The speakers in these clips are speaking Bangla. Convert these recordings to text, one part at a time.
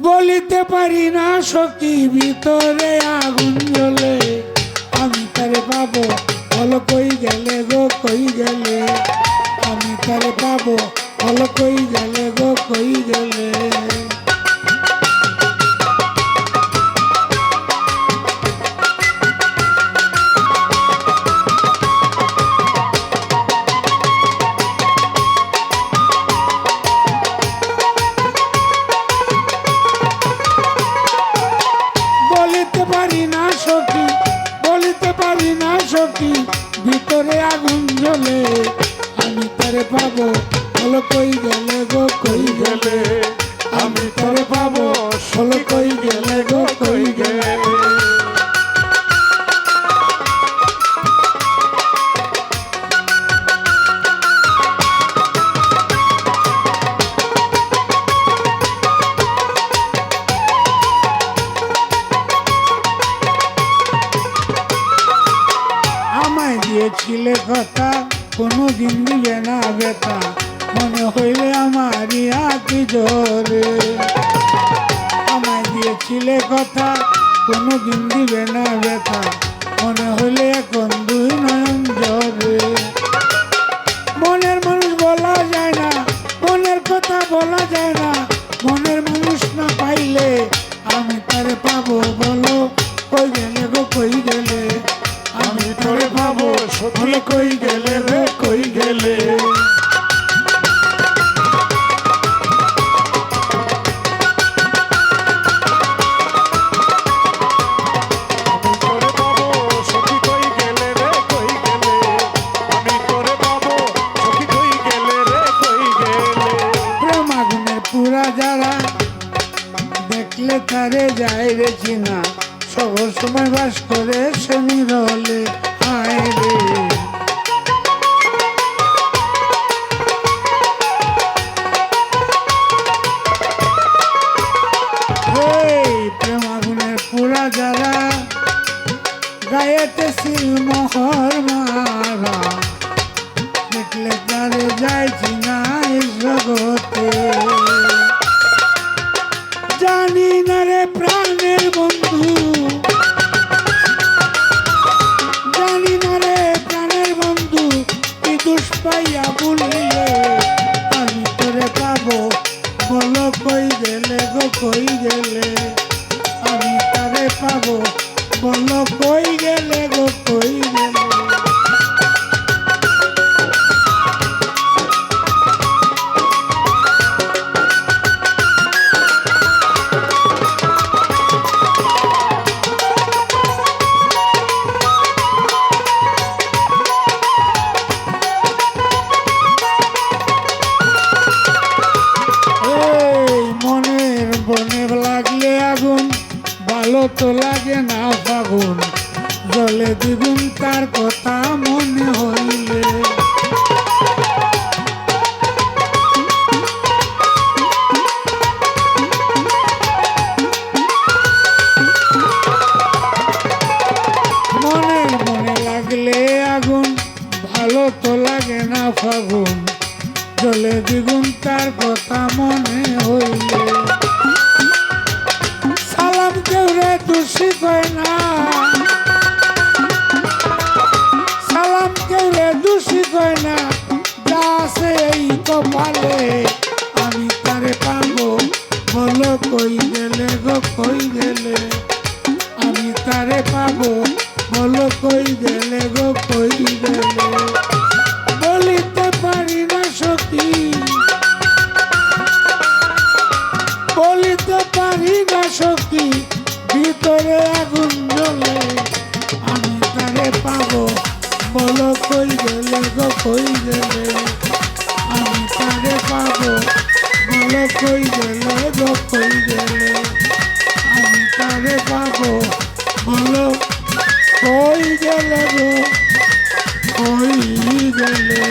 বলিতে পারি না সখী, ভিতরে আগুন জ্বলে। আমি তারে পাবো, বলো কই গেলে গো, কই গেলে? আমি তারে পাবো, বলো কই গেলে গো, কই গেলে? না সখী, ভিতরে আগুন জ্বলে। আমি তারে পাবো হলো কই গেলে গো, কই গেলে? আমি তারে পাবো হলো কই গেলে? দিয়েছিলে কথা কোনো দিন দিবে না বেটা মনে হইলে আমারই হাতি জোরে। আমায় দিয়েছিলে কথা কোনো দিন দিবে না বেটা মনে হইলে এখন দুই নয়ন জরে। মনের মানুষ বলা যায় না, মনের কথা বলা যায় না। মনের মানুষ না পাইলে আমি তারে পাবো বলো, কই গেলে গো, কই গেলে? সখী কই গেলে রে, কই গেলে? তোরে যায় রে চিনা। সব সময় বাস করে শনি রলে হায় রে গায়েতে সিল মোহর মারা। দেখলে তারে যাইছি না এই ভালো তো লাগে না ফাগুন জলে দ্বিগুণ তার কথা মনে হইলে। মনের লাগলে আগুন, ভালো তো লাগে না ফাগুন জলে দ্বিগুণ তার কথা মনে হইলে। কয় না। সালাম রে দোষী না। যা আছে এই কপালে, আমি তারে পাবো। বলো কই গেলে গেলে? আমি তারে পাবো। বলো কই গেলে গো, কই গেলে? বলিতে পারি না ভিতরে আগুন জ্বলে আমি তারে পাবো। বলো কই গেলে গো কই গেলে? আমি তারে পাবো। বলো কই গেলে গো কই গেলে? আমি তারে পাবো। বলো কই গেলে গো কই গেলে?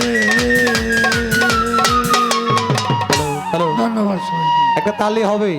ধন্যবাদ একটা তালি হবে